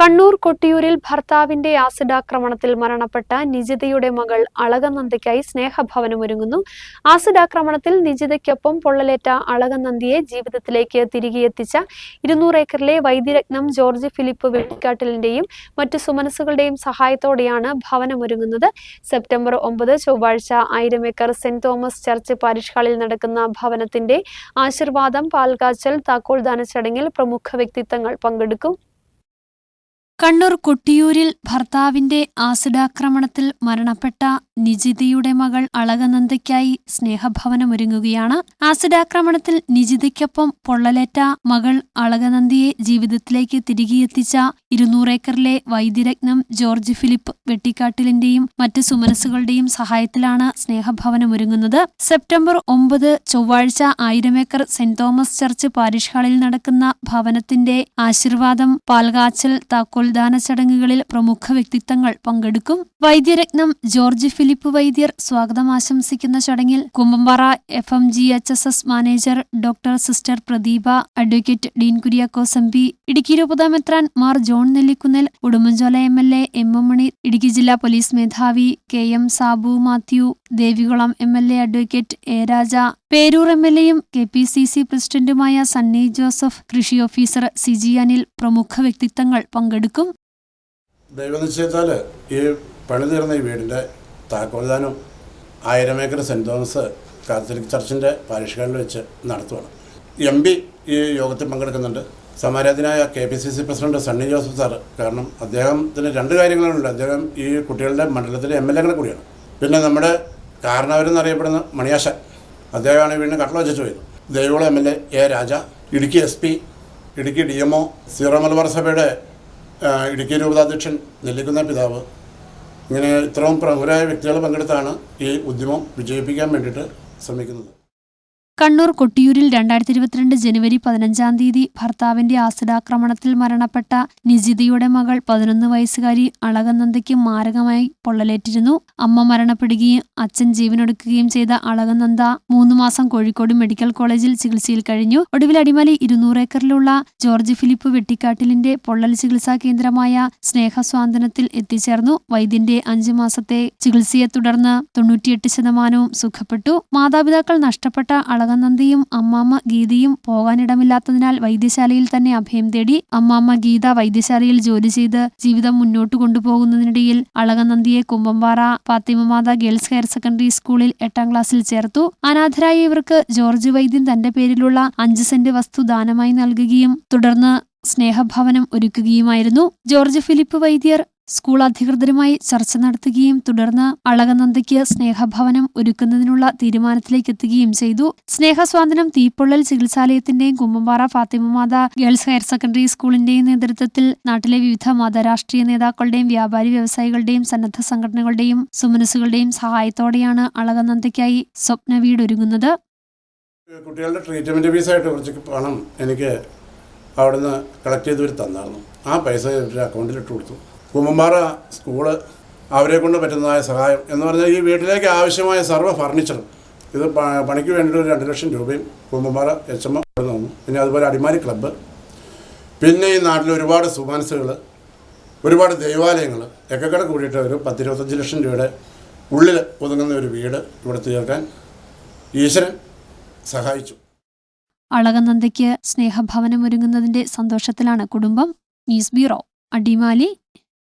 കണ്ണൂർ കൊട്ടിയൂരിൽ ഭർത്താവിന്റെ ആസിഡ് ആക്രമണത്തിൽ മരണപ്പെട്ട നിജിതയുടെ മകൾ അളകനന്ദയ്ക്കായി സ്നേഹഭവനമൊരുങ്ങുന്നു. ആസിഡാക്രമണത്തിൽ നിജിതയ്ക്കൊപ്പം പൊള്ളലേറ്റ അളകനന്ദിയെ ജീവിതത്തിലേക്ക് തിരികെ എത്തിച്ച ഇരുന്നൂറ് ഏക്കറിലെ വൈദ്യരത്നം ജോർജ് ഫിലിപ്പ് വെട്ടിക്കാട്ടിലിന്റെയും മറ്റു സുമനസുകളുടെയും സഹായത്തോടെയാണ് ഭവനമൊരുങ്ങുന്നത്. സെപ്റ്റംബർ ഒമ്പത് ചൊവ്വാഴ്ച ആയിരം acre saint Thomas church parish ഹാളിൽ നടക്കുന്ന ഭവനത്തിന്റെ ആശീർവാദം പാൽകാച്ചൽ താക്കോൽദാന ചടങ്ങിൽ പ്രമുഖ വ്യക്തിത്വങ്ങൾ പങ്കെടുക്കും. കണ്ണൂർ കൊട്ടിയൂരിൽ ഭർത്താവിന്റെ ആസിഡാക്രമണത്തിൽ മരണപ്പെട്ട നിജിതയുടെ മകൾ അളകനന്ദയ്ക്കായി സ്നേഹഭവനമൊരുങ്ങുകയാണ്. ആസിഡാക്രമണത്തിൽ നിജിതയ്ക്കൊപ്പം പൊള്ളലേറ്റ മകൾ അളകനന്ദിയെ ജീവിതത്തിലേക്ക് തിരികെയെത്തിച്ച ഇരുന്നൂറേക്കറിലെ വൈദ്യരത്നം ജോർജ് ഫിലിപ്പ് വെട്ടിക്കാട്ടിലിന്റെയും മറ്റ് സുമനസുകളുടെയും സഹായത്തിലാണ് സ്നേഹഭവനമൊരുങ്ങുന്നത്. സെപ്റ്റംബർ ഒമ്പത് ചൊവ്വാഴ്ച Aayiramekkar saint Thomas church parish ഹാളിൽ നടക്കുന്ന ഭവനത്തിന്റെ ആശീർവാദം പാൽകാച്ചൽ താക്കോൽദാന ചടങ്ങുകളിൽ പ്രമുഖ വ്യക്തിത്വങ്ങൾ പങ്കെടുക്കും. വൈദ്യരത്നം ജോർജ് ഫിലിപ്പ് വൈദ്യർ സ്വാഗതം ആശംസിക്കുന്ന ചടങ്ങിൽ Kumbampara F M G H S S manager doctor sister Pradeepa advocate Dean Kuriakose M P Idukki രൂപതാമെത്രാൻ Mar John Nellikunnel Udumbanchola M L A M M Mani Idukki ജില്ലാ പോലീസ് മേധാവി K M Sabu Mathew Devikulam M L A advocate A Raja Peroor M L എയും K P C C പ്രസിഡന്റുമായ സണ്ണി ജോസഫ് കൃഷി officer Siji Anil പ്രമുഖ വ്യക്തിത്വങ്ങൾ പങ്കെടുക്കും. ദൈവനിശ്ചയത്താൽ ഈ പണി ഈ വീടിന്റെ താക്കോൽദാനം Ayiram Ekkar saint Thomas Catholic ചർച്ചിന്റെ പാരിഷ്കാരിൽ വെച്ച് നടത്തുവാണ്. എം പി ഈ യോഗത്തിൽ പങ്കെടുക്കുന്നുണ്ട്. സമാരാധനായ K P C C president Sunny Joseph sir. കാരണം അദ്ദേഹത്തിന് രണ്ട് കാര്യങ്ങളുണ്ട്. അദ്ദേഹം ഈ കുട്ടികളുടെ മണ്ഡലത്തിലെ എം എൽ എകളെ കൂടിയാണ്. പിന്നെ നമ്മുടെ കാരണവരെന്നറിയപ്പെടുന്ന മണിയാശൻ. അദ്ദേഹമാണ് വീണ്ടും വീടിന് കട്ടള വെച്ചു പോയത് Devikulam M L A A Raja Idukki S P Idukki D M O Syro Malabar സഭയുടെ ഇടുക്കി രൂപതാധ്യക്ഷൻ നെല്ലിക്കുന്ന പിതാവ്. ഇങ്ങനെ ഇത്രയും പ്രമുഖരായ വ്യക്തികൾ പങ്കെടുത്താണ് ഈ ഉദ്യമം വിജയിപ്പിക്കാൻ വേണ്ടിയിട്ട് ശ്രമിക്കുന്നത്. കണ്ണൂർ കൊട്ടിയൂരിൽ രണ്ടായിരത്തി ഇരുപത്തിരണ്ട് ജനുവരി പതിനഞ്ചാം തീയതി ഭർത്താവിന്റെ ആസിഡാക്രമണത്തിൽ മരണപ്പെട്ട നിജിതയുടെ മകൾ പതിനൊന്ന് വയസ്സുകാരി അളകനന്ദയ്ക്ക് മാരകമായി പൊള്ളലേറ്റിരുന്നു. അമ്മ മരണപ്പെടുകയും അച്ഛൻ ജീവനൊടുക്കുകയും ചെയ്ത അളകനന്ദ മൂന്ന് മാസം കോഴിക്കോട് മെഡിക്കൽ കോളേജിൽ ചികിത്സയിൽ കഴിഞ്ഞു. ഒടുവിൽ അടിമാലി ഇരുന്നൂറ് ഏക്കറിലുള്ള ജോർജ് ഫിലിപ്പ് വെട്ടിക്കാട്ടിലിന്റെ പൊള്ളൽ ചികിത്സാ കേന്ദ്രമായ സ്നേഹസ്വാന്തനത്തിൽ എത്തിച്ചേർന്നു. വൈദ്യന്റെ അഞ്ചു മാസത്തെ ചികിത്സയെ തുടർന്ന് തൊണ്ണൂറ്റിയെട്ട് ശതമാനവും സുഖപ്പെട്ടു. മാതാപിതാക്കൾ നഷ്ടപ്പെട്ട അളകനന്ദിയും അമ്മാമ്മ ഗീതയും പോകാനിടമില്ലാത്തതിനാൽ വൈദ്യശാലയിൽ തന്നെ അഭയം തേടി അമ്മാമ്മ ഗീത വൈദ്യശാലയിൽ ജോലി ചെയ്ത് ജീവിതം മുന്നോട്ട് കൊണ്ടുപോകുന്നതിനിടയിൽ അളകനന്ദിയെ Kumbampara Fathima Matha girls higher secondary സ്കൂളിൽ എട്ടാം ക്ലാസ്സിൽ ചേർത്തു. അനാഥരായ ഇവർക്ക് ജോർജ് വൈദ്യൻ തന്റെ പേരിലുള്ള അഞ്ച് സെന്റ് വസ്തു ദാനമായി നൽകുകയും തുടർന്ന് സ്നേഹഭവനം ഒരുക്കുകയുമായിരുന്നു. ജോർജ് ഫിലിപ്പ് വൈദ്യർ സ്കൂൾ അധികൃതരുമായി ചർച്ച നടത്തുകയും തുടർന്ന് അളകനന്ദയ്ക്ക് സ്നേഹഭവനം ഒരുക്കുന്നതിനുള്ള തീരുമാനത്തിലേക്ക് എത്തുകയും ചെയ്തു. സ്നേഹസ്വാതനം തീപ്പൊള്ളൽ ചികിത്സാലയത്തിന്റെയും Kumbampara Fathima Matha girls higher secondary സ്കൂളിന്റെയും നേതൃത്വത്തിൽ നാട്ടിലെ വിവിധ മതരാഷ്ട്രീയ നേതാക്കളുടെയും വ്യാപാരി വ്യവസായികളുടെയും സന്നദ്ധ സംഘടനകളുടെയും സുമനസുകളുടെയും സഹായത്തോടെയാണ് അളകനന്ദയ്ക്കായി സ്വപ്ന വീട് ഒരുങ്ങുന്നത് കുട്ടികളുടെ ട്രീറ്റ്മെന്റ് ഫീസായിട്ട് കുറച്ച് പണം എനിക്ക് അവിടുന്ന് കളക്ട് ചെയ്ത് തന്നായിരുന്നു. ആ പൈസ അക്കൗണ്ടിൽ ഇട്ട് കൊടുത്തു. കുമ്പമ്പാറ സ്കൂൾ അവരെ കൊണ്ട് പറ്റുന്നതായ സഹായം എന്ന് പറഞ്ഞാൽ ഈ വീട്ടിലേക്ക് ആവശ്യമായ സർവ ഫർണിച്ചറും ഇത് പണിക്ക് വേണ്ടിയിട്ട് ഒരു രണ്ട് ലക്ഷം രൂപയും കുമ്പമാറ എച്ച് എം തന്നു. പിന്നെ അതുപോലെ അടിമാലി ക്ലബ്ബ്. പിന്നെ ഈ നാട്ടിൽ ഒരുപാട് സുമാനസുകൾ ഒരുപാട് ദേവാലയങ്ങൾ ഒക്കെ കൂടിയിട്ട് ഒരു പത്തിരുപത്തഞ്ച് ലക്ഷം രൂപയുടെ ഉള്ളിൽ ഒതുങ്ങുന്ന ഒരു വീട് ഇവിടെ തീർക്കാൻ ഈശ്വരൻ സഹായിച്ചു. അളകനന്ദയ്ക്ക് സ്നേഹഭവനം ഒരുങ്ങുന്നതിന്റെ സന്തോഷത്തിലാണ് കുടുംബം. News bureau Adimali.